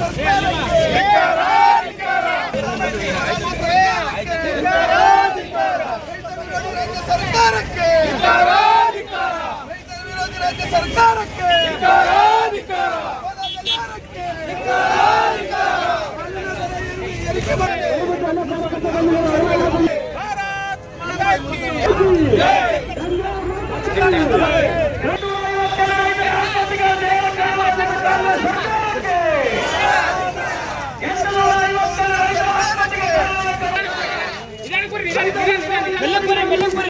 ಸರ್ಕಾರಕ್ಕೆ ಕಾಂಗ್ರೆಸ್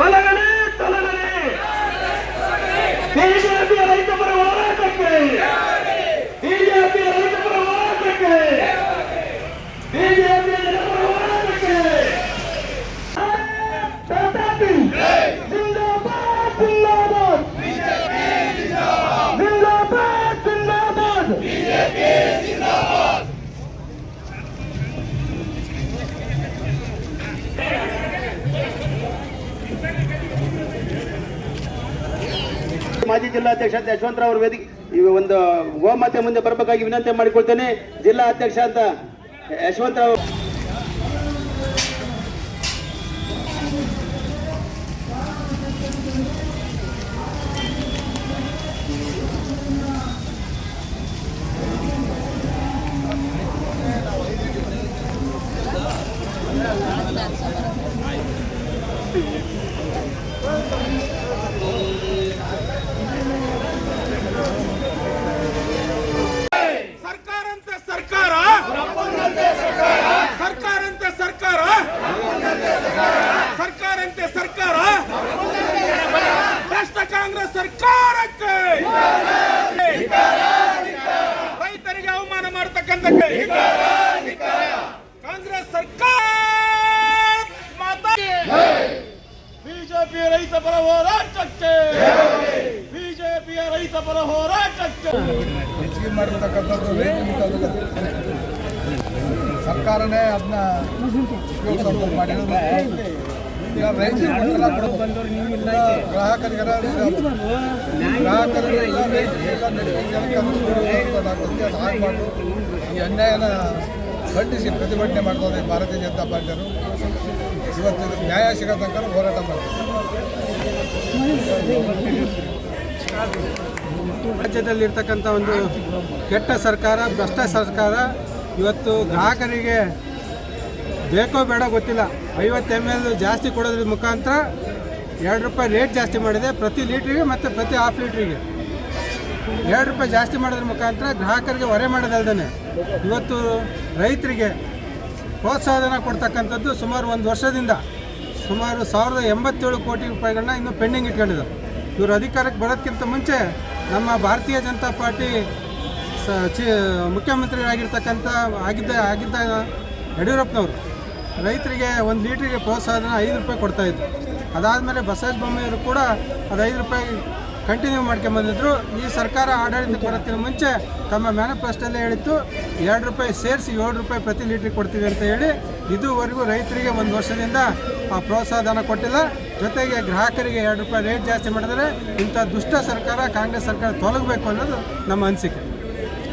ತೊಲಗಲಿ ಮಾಜಿ ಜಿಲ್ಲಾಧ್ಯಕ್ಷ ಯಶವಂತರಾವ್ ವೇದಿಕೆ ಈ ಒಂದು ಗೋಮಾತೆ ಮುಂದೆ ಬರಬೇಕಾಗಿ ವಿನಂತಿ ಮಾಡಿಕೊಳ್ತೇನೆ. ಜಿಲ್ಲಾ ಅಧ್ಯಕ್ಷ ಅಂತ ಯಶವಂತರಾವ್ ಸರ್ಕಾರ ಸರ್ಕಾರಂತೆ ಸರ್ಕಾರ ಸರ್ಕಾರಂತೆ ಸರ್ಕಾರ ಭ್ರಷ್ಟ ಕಾಂಗ್ರೆಸ್ ಸರ್ಕಾರಕ್ಕೆ. ರೈತರಿಗೆ ಅವಮಾನ ಮಾಡತಕ್ಕಂಥ ಕಾಂಗ್ರೆಸ್ ಸರ್ಕಾರ ಬಿಜೆಪಿ ರೈತ ಪರ ಹೋರಾಟಕ್ಕೆ. ಬಿಜೆಪಿಯ ರೈತ ಪರ ಹೋರಾಟಕ್ಕೆ. ಹೆಚ್ಚಿಗೆ ಮಾಡಿರ್ತಕ್ಕಂಥದ್ದು ಸರ್ಕಾರನೇ ಅದನ್ನ ಉಪಯೋಗಿಸೋದು ಗ್ರಾಹಕರಿಗೆಲ್ಲ ಗ್ರಾಹಕರಿಗೆಲ್ಲ ಆಗಬಾರ್ದು ಈ ಅನ್ಯಾಯನ ಖಂಡಿಸಿ ಪ್ರತಿಭಟನೆ ಮಾಡ್ತಾರೆ ಭಾರತೀಯ ಜನತಾ ಪಾರ್ಟಿಯವರು ಇವತ್ತು ನ್ಯಾಯ ಸಿಗೋ ತನಕ ಹೋರಾಟ ಮಾಡ್ತಾರೆ ರಾಜ್ಯದಲ್ಲಿರ್ತಕ್ಕಂಥ ಒಂದು ಕೆಟ್ಟ ಸರ್ಕಾರ, ಭ್ರಷ್ಟ ಸರ್ಕಾರ ಇವತ್ತು ಗ್ರಾಹಕರಿಗೆ ಬೇಕೋ ಬೇಡ ಗೊತ್ತಿಲ್ಲ. ಐವತ್ತು ಎಂ ಎಲ್ ಜಾಸ್ತಿ ಕೊಡೋದ್ರ ಮುಖಾಂತರ ಎರಡು ರೂಪಾಯಿ ರೇಟ್ ಜಾಸ್ತಿ ಮಾಡಿದೆ ಪ್ರತಿ ಲೀಟ್ರಿಗೆ ಮತ್ತು ಪ್ರತಿ ಹಾಫ್ ಲೀಟ್ರಿಗೆ. ಎರಡು ರೂಪಾಯಿ ಜಾಸ್ತಿ ಮಾಡೋದ್ರ ಮುಖಾಂತರ ಗ್ರಾಹಕರಿಗೆ ಹೊರೆ ಮಾಡೋದಲ್ದೇ ಇವತ್ತು ರೈತರಿಗೆ ಪ್ರೋತ್ಸಾಹನ ಕೊಡ್ತಕ್ಕಂಥದ್ದು ಸುಮಾರು ಒಂದು ವರ್ಷದಿಂದ ಸುಮಾರು ಸಾವಿರದ ಎಂಬತ್ತೇಳು ಕೋಟಿ ರೂಪಾಯಿಗಳನ್ನ ಇನ್ನೂ ಪೆಂಡಿಂಗ್ ಇಟ್ಕೊಂಡಿದ್ದಾರೆ ಇವರು ಅಧಿಕಾರಕ್ಕೆ ಬರೋದಕ್ಕಿಂತ ಮುಂಚೆ ನಮ್ಮ ಭಾರತೀಯ ಜನತಾ ಪಾರ್ಟಿ ಸ ಚಿ ಮುಖ್ಯಮಂತ್ರಿಯಾಗಿರ್ತಕ್ಕಂಥ ಆಗಿದ್ದ ಆಗಿದ್ದ ಯಡಿಯೂರಪ್ಪನವರು ರೈತರಿಗೆ ಒಂದು ಲೀಟ್ರಿಗೆ ಪ್ರೋತ್ಸಾಹನ ಐದು ರೂಪಾಯಿ ಕೊಡ್ತಾ ಕೊಡ್ತಾಯಿದ್ರು ಅದಾದಮೇಲೆ ಬಸವರಾಜ ಬೊಮ್ಮೆಯವರು ಕೂಡ ಅದು ಐದು ರೂಪಾಯಿ ಕಂಟಿನ್ಯೂ ಮಾಡ್ಕೊಂಬಂದಿದ್ರು ಈ ಸರ್ಕಾರ ಆಡಳಿತ ಬರೋಕ್ಕಿಂತ ಮುಂಚೆ ತಮ್ಮ ಮ್ಯಾನಿಫೆಸ್ಟೋಲ್ಲೇ ಹೇಳಿತ್ತು, ಎರಡು ರೂಪಾಯಿ ಸೇರಿಸಿ ಏಳು ರೂಪಾಯಿ ಪ್ರತಿ ಲೀಟ್ರಿಗೆ ಕೊಡ್ತೀವಿ ಅಂತ ಹೇಳಿ ಇದುವರೆಗೂ ರೈತರಿಗೆ ಒಂದು ವರ್ಷದಿಂದ ಆ ಪ್ರೋತ್ಸಾಹಧನ ಕೊಟ್ಟಿಲ್ಲ. ಜೊತೆಗೆ ಗ್ರಾಹಕರಿಗೆ ಎರಡು ರೂಪಾಯಿ ರೇಟ್ ಜಾಸ್ತಿ ಮಾಡಿದರೆ ಇಂಥ ದುಷ್ಟ ಸರ್ಕಾರ, ಕಾಂಗ್ರೆಸ್ ಸರ್ಕಾರ ತೊಲಗಬೇಕು ಅನ್ನೋದು ನಮ್ಮ ಅನಿಸಿಕೆ.